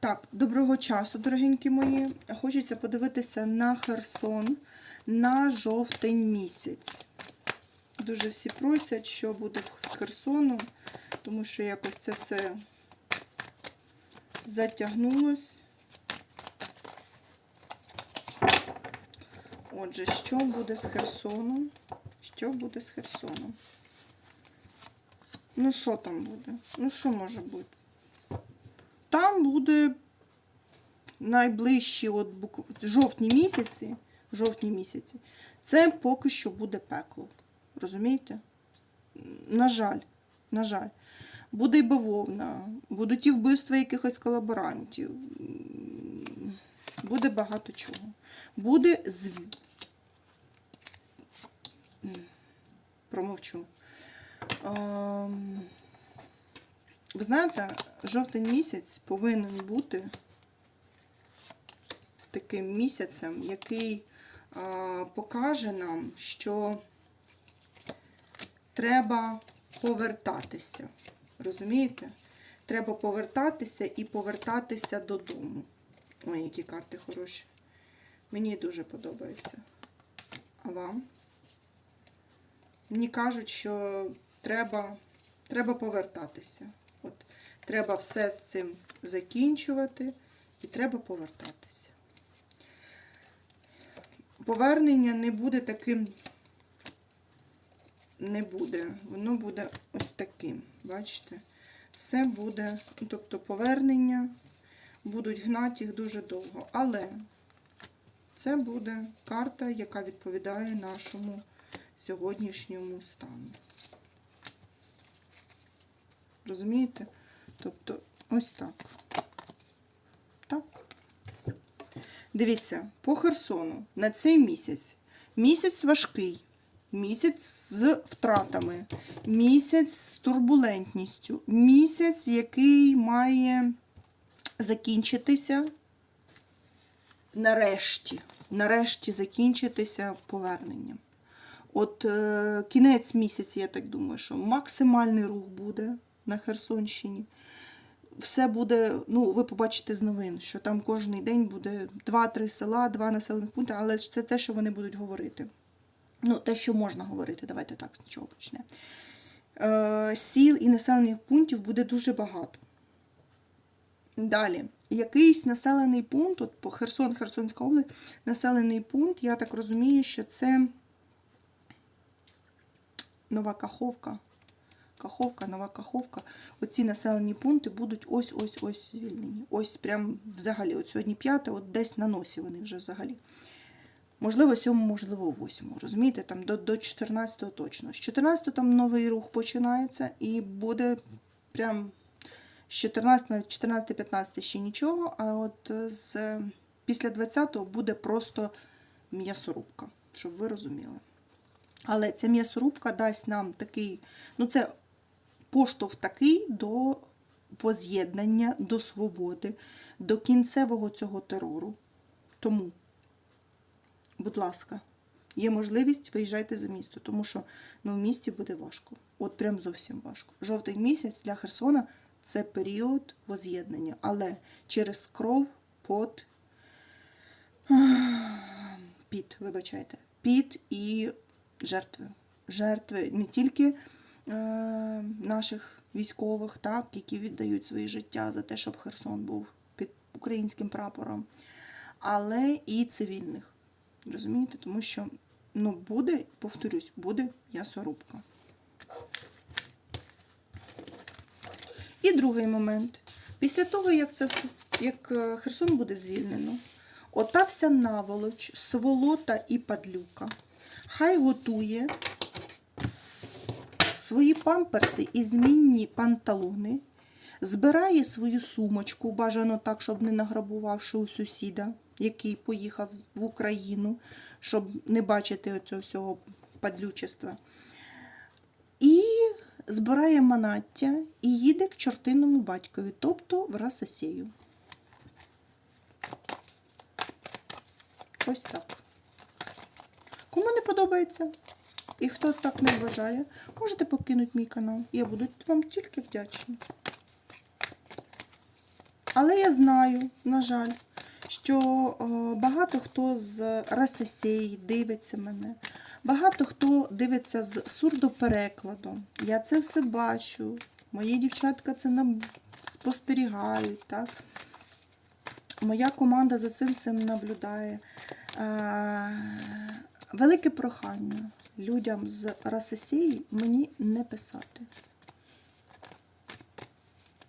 Так, доброго часу, дорогенькі мої. Хочеться подивитися на Херсон на жовтень місяць. Дуже всі просять, що буде з Херсоном, тому що якось це все затягнулось. Отже, що буде з Херсоном? Що буде з Херсоном? Ну, що там буде? Ну, що може бути? Буде найближчі от бук... жовтні місяці, жовтні місяці, це поки що буде пекло. Розумієте? На жаль, на жаль. Буде й бавовна, будуть і вбивства якихось колаборантів. Буде багато чого. Буде зв... Промовчу. Ем, ви знаєте, жовтень місяць повинен бути таким місяцем, який а, покаже нам, що треба повертатися. Розумієте? Треба повертатися і повертатися додому. Ой, які карти хороші. Мені дуже подобається. А вам? Мені кажуть, що треба, треба повертатися. От, треба все з цим закінчувати і треба повертатися. Повернення не буде таким, не буде. Воно буде ось таким. Бачите? Все буде, тобто повернення будуть гнати їх дуже довго. Але це буде карта, яка відповідає нашому сьогоднішньому стану. Розумієте? Тобто, ось так. Так. Дивіться, по Херсону на цей місяць. Місяць важкий, місяць з втратами, місяць з турбулентністю, місяць, який має закінчитися нарешті. Нарешті закінчитися поверненням. От е, кінець місяця, я так думаю, що максимальний рух буде на Херсонщині. Все буде, ну, ви побачите з новин, що там кожен день буде 2-3 села, 2 населених пункти, але це те, що вони будуть говорити. Ну, те, що можна говорити, давайте так з чого почнемо. Е, сіл і населених пунктів буде дуже багато. Далі, якийсь населений пункт, от по Херсон, Херсонська область, населений пункт, я так розумію, що це Нова Каховка. Каховка, Нова Каховка. Оці населені пункти будуть ось-ось-ось звільнені. Ось прям взагалі. От сьогодні п'яте, от десь на носі вони вже взагалі. Можливо, сьому, можливо, восьму. Розумієте, там до, до 14-го точно. З 14-го там новий рух починається і буде прям з 14 на 14-15 ще нічого, а от з після 20-го буде просто м'ясорубка, щоб ви розуміли. Але ця м'ясорубка дасть нам такий, ну це поштовх такий до воз'єднання, до свободи, до кінцевого цього терору. Тому, будь ласка, є можливість, виїжджайте за місто, тому що ну, в місті буде важко. От прям зовсім важко. Жовтий місяць для Херсона це період воз'єднання, але через кров, пот, піт, вибачайте, піт і жертви. Жертви не тільки наших військових, так, які віддають своє життя за те, щоб Херсон був під українським прапором, але і цивільних. Розумієте? Тому що ну, буде, повторюсь, буде м'ясорубка. І другий момент. Після того, як це все, як е, Херсон буде звільнено, ота вся наволоч, сволота і падлюка, хай готує свої памперси і змінні панталони, збирає свою сумочку, бажано так, щоб не награбувавши у сусіда, який поїхав в Україну, щоб не бачити оцього всього падлючества. І збирає манаття і їде к чортиному батькові, тобто в Расасею. Ось так. Кому не подобається і хто так не вважає, можете покинути мій канал. Я буду вам тільки вдячна. Але я знаю, на жаль, що е, багато хто з РССІ дивиться мене, багато хто дивиться з сурдоперекладом. Я це все бачу. Мої дівчатка це спостерігають. Так? Моя команда за цим всім наблюдає. Велике прохання людям з РССІ мені не писати.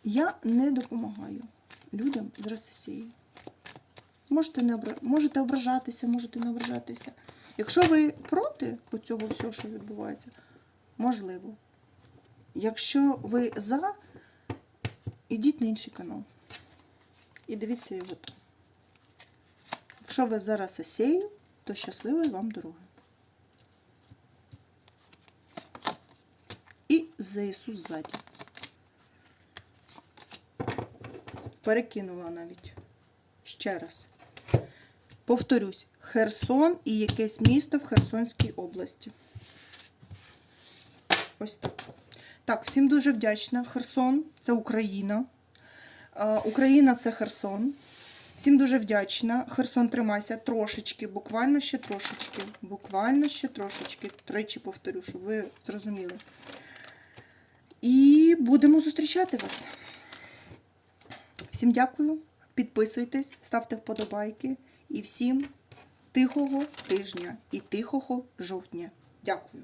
Я не допомагаю людям з РССІ. Можете, не обра... можете ображатися, можете не ображатися. Якщо ви проти цього всього, що відбувається, можливо. Якщо ви за, ідіть на інший канал. І дивіться його. Якщо ви за РССію, то щасливої вам дороги. І ЗСУ ззаді. Перекинула навіть. Ще раз. Повторюсь, Херсон і якесь місто в Херсонській області. Ось так. Так, всім дуже вдячна. Херсон це Україна. Україна це Херсон. Всім дуже вдячна. Херсон тримайся трошечки, буквально ще трошечки. Буквально ще трошечки. Тричі повторю, щоб ви зрозуміли. І будемо зустрічати вас. Всім дякую. Підписуйтесь, ставте вподобайки. І всім тихого тижня і тихого жовтня. Дякую.